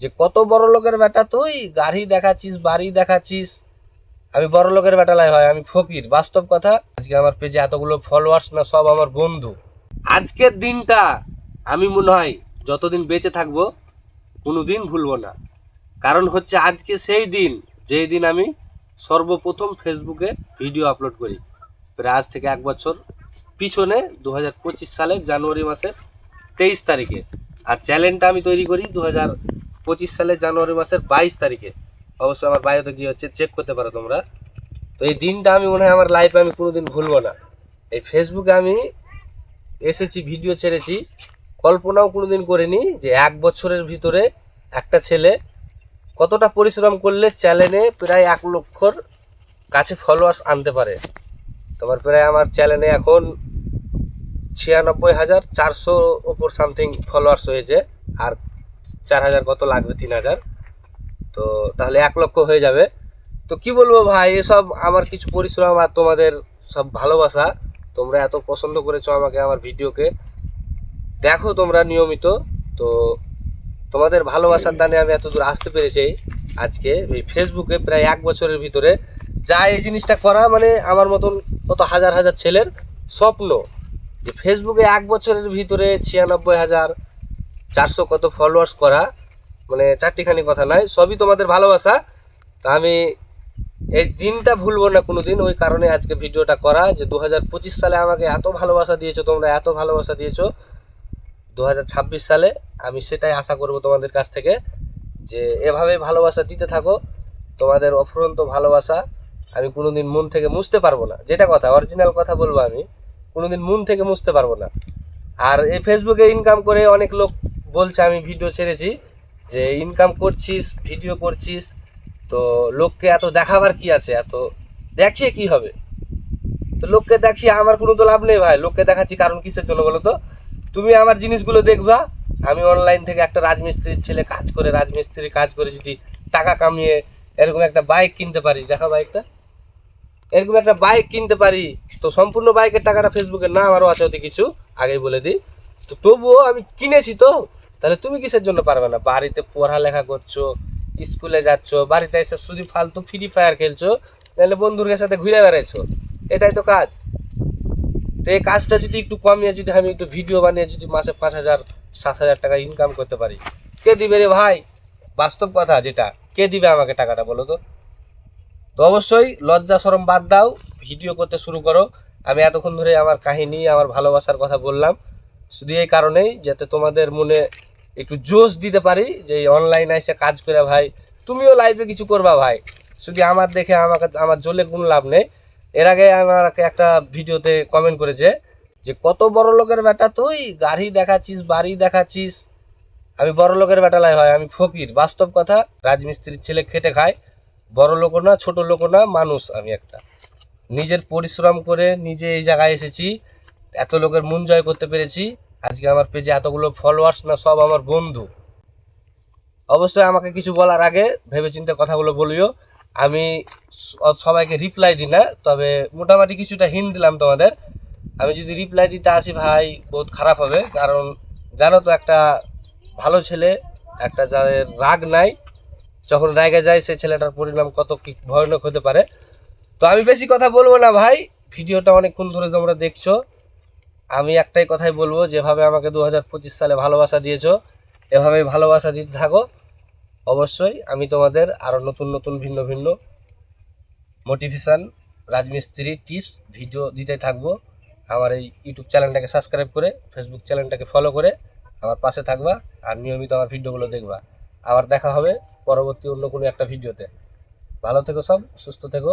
যে কত বড় লোকের বেটা তুই? গাড়ি দেখাচ্ছিস, বাড়ি দেখাচ্ছিস। আমি বড় লোকের বেটা লাই হয়, আমি ফকির। বাস্তব কথা, আজকে আমার পেজে এতগুলো ফলোয়ার্স না, সব আমার বন্ধু। আজকের দিনটা আমি মনে হয় যতদিন বেঁচে থাকব কোনো দিন ভুলবো না। কারণ হচ্ছে আজকে সেই দিন, যেই দিন আমি সর্বপ্রথম ফেসবুকে ভিডিও আপলোড করি। প্রায় আজ থেকে এক বছর পিছনে দু হাজার পঁচিশ সালের জানুয়ারি মাসের তেইশ তারিখে। আর চ্যানেলটা আমি তৈরি করি দু হাজার পঁচিশ সালের জানুয়ারি মাসের বাইশ তারিখে। অবশ্যই আমার বায়োতে গিয়ে হচ্ছে? চেক করতে পারো তোমরা। তো এই দিনটা আমি মনে হয় আমার লাইফে আমি কোনোদিন ভুলবো না। এই ফেসবুকে আমি এসেছি ভিডিও ছেড়েছি। কল্পনাও কোনোদিন করিনি যে এক বছরের ভিতরে একটা ছেলে কতটা পরিশ্রম করলে চ্যানেলে প্রায় এক লক্ষর কাছে ফলোয়ার্স আনতে পারে। তোমার প্রায় আমার চ্যানেলে এখন ছিয়ানব্বই হাজার চারশো ওপর সামথিং ফলোয়ার্স হয়েছে। আর চার হাজার কত লাগবে? তিন হাজার। তো তাহলে এক লক্ষ হয়ে যাবে। তো কি বলব ভাই, এসব আমার কিছু পরিশ্রম আর তোমাদের সব ভালোবাসা, তোমরা এত পছন্দ করেছ আমাকে আমার ভিডিওকে। দেখো তোমরা নিয়মিত। তো তোমাদের ভালোবাসার দানে আমি এত দূর আসতে পেরেছি আজকে এই ফেসবুকে প্রায় এক বছরের ভিতরে। যা এই জিনিসটা করা মানে আমার মতন কত হাজার হাজার ছেলের স্বপ্ন। যে ফেসবুকে এক বছরের ভিতরে ছিয়ানব্বই হাজার চারশো কত ফলোয়ার্স করা মানে চারটিখানি কথা নয়, সবই তোমাদের ভালোবাসা। তা আমি এই দিনটা ভুলবো না কোনো দিন ওই কারণে আজকে ভিডিওটা করা যে দু সালে আমাকে এত ভালোবাসা দিয়েছ তোমরা, এত ভালোবাসা দিয়েছ। দু সালে আমি সেটাই আশা করব তোমাদের কাছ থেকে যে এভাবে ভালোবাসা দিতে থাকো। তোমাদের অফুরন্ত ভালোবাসা আমি কোনোদিন মন থেকে মুছতে পারব না। যেটা কথা অরিজিনাল কথা বলব আমি, কোনোদিন মন থেকে মুছতে পারব না। আর এই ফেসবুকে ইনকাম করে অনেক লোক বলছে, আমি ভিডিও ছেড়েছি, যে ইনকাম করছিস ভিডিও করছিস, তো লোককে এত দেখাবার কি আছে? এত দেখিয়ে কি হবে? তো লোককে দেখিয়ে আমার কোনো তো লাভ নেই ভাই। লোককে দেখাচ্ছি কারণ কিসের জন্য বলো তো? তুমি আমার জিনিসগুলো দেখবা। আমি অনলাইন থেকে একটা রাজমিস্ত্রির ছেলে কাজ করে রাজমিস্ত্রি কাজ করে যদি টাকা কামিয়ে এরকম একটা বাইক কিনতে পারি। দেখা বাইকটা এরকম একটা বাইক কিনতে পারি। তো সম্পূর্ণ বাইকের টাকাটা ফেসবুকে না আমারও আছে ওতে কিছু। আগেই বলে দিই। তো তবুও আমি কিনেছি তো। তাহলে তুমি কিসের জন্য পারবে না? বাড়িতে পড়ালেখা করছ, স্কুলে যাচ্ছ, বাড়িতে এসে শুধু ফালতু ফ্রি ফায়ার খেলছো নাহলে বন্ধুদের সাথে ঘুরে বেড়াইছো। এটাই তো কাজ। তো এই কাজটা যদি একটু কমিয়ে যদি আমি একটু ভিডিও বানিয়ে যদি মাসে পাঁচ হাজার, সাত হাজার টাকা ইনকাম করতে পারি। কে দিবে রে ভাই? বাস্তব কথা যেটা। কে দিবে আমাকে টাকাটা বলো তো? তো অবশ্যই লজ্জা সরম বাদ দাও ভিডিও করতে শুরু করো। আমি এতক্ষণ ধরে আমার কাহিনী, আমার ভালোবাসার কথা বললাম। শুধু এই কারণেই যাতে তোমাদের মনে একটু জোশ দিতে পারি যে অনলাইনে এসে কাজ করে ভাই, তুমিও লাইফে কিছু করবা ভাই। শুধু আমার দেখে আমাকে, আমার জ্বলে কোনো লাভ নেই। এর আগে আমাকে একটা ভিডিওতে কমেন্ট করেছে যে, কত বড় লোকের বেটা তুই? গাড়ি দেখাচ্ছিস, বাড়ি দেখাচ্ছিস? আমি বড় লোকের বেটা লাই হয়, আমি ফকির। বাস্তব কথা, রাজমিস্ত্রির ছেলে খেটে খায়। বড় লোক না, ছোট লোক না, মানুষ আমি একটা। নিজের পরিশ্রম করে নিজে এই জায়গায় এসেছি। এত লোকের মন জয় করতে পেরেছি। আজকে আমার পেজে এতগুলো ফলোয়ার্স না, সব আমার বন্ধু। অবশ্যই আমাকে কিছু বলার আগে ভেবেচিন্তে কথাগুলো বলিও। আমি সবাইকে রিপ্লাই দিই না, তবে মোটামুটি কিছুটা হিন্ট দিলাম তোমাদের। আমি যদি রিপ্লাই দিতে আসি ভাই, বহুত খারাপ হবে, কারণ জানো তো একটা ভালো ছেলে, একটা যাদের রাগ নাই, যখন রাগে যায় সেই ছেলেটার পরিণাম কত কি ভয়ানক হতে পারে। তো আমি বেশি কথা বলব না ভাই, ভিডিওটা অনেকক্ষণ ধরে তোমরা দেখছ। আমি একটাই কথাই বলব, যেভাবে আমাকে দু হাজার পঁচিশ সালে ভালোবাসা দিয়েছ, এভাবেই ভালোবাসা দিতে থাকো। অবশ্যই আমি তোমাদের আরও নতুন নতুন ভিন্ন ভিন্ন মোটিভেশান রাজমিস্ত্রি টিপস ভিডিও দিতে থাকব। আমার এই ইউটিউব চ্যানেলটাকে সাবস্ক্রাইব করে ফেসবুক চ্যানেলটাকে ফলো করে আমার পাশে থাকবা আর নিয়মিত আমার ভিডিওগুলো দেখবা। আবার দেখা হবে পরবর্তী অন্য কোনো একটা ভিডিওতে ভালো থেকো সব, সুস্থ থেকো।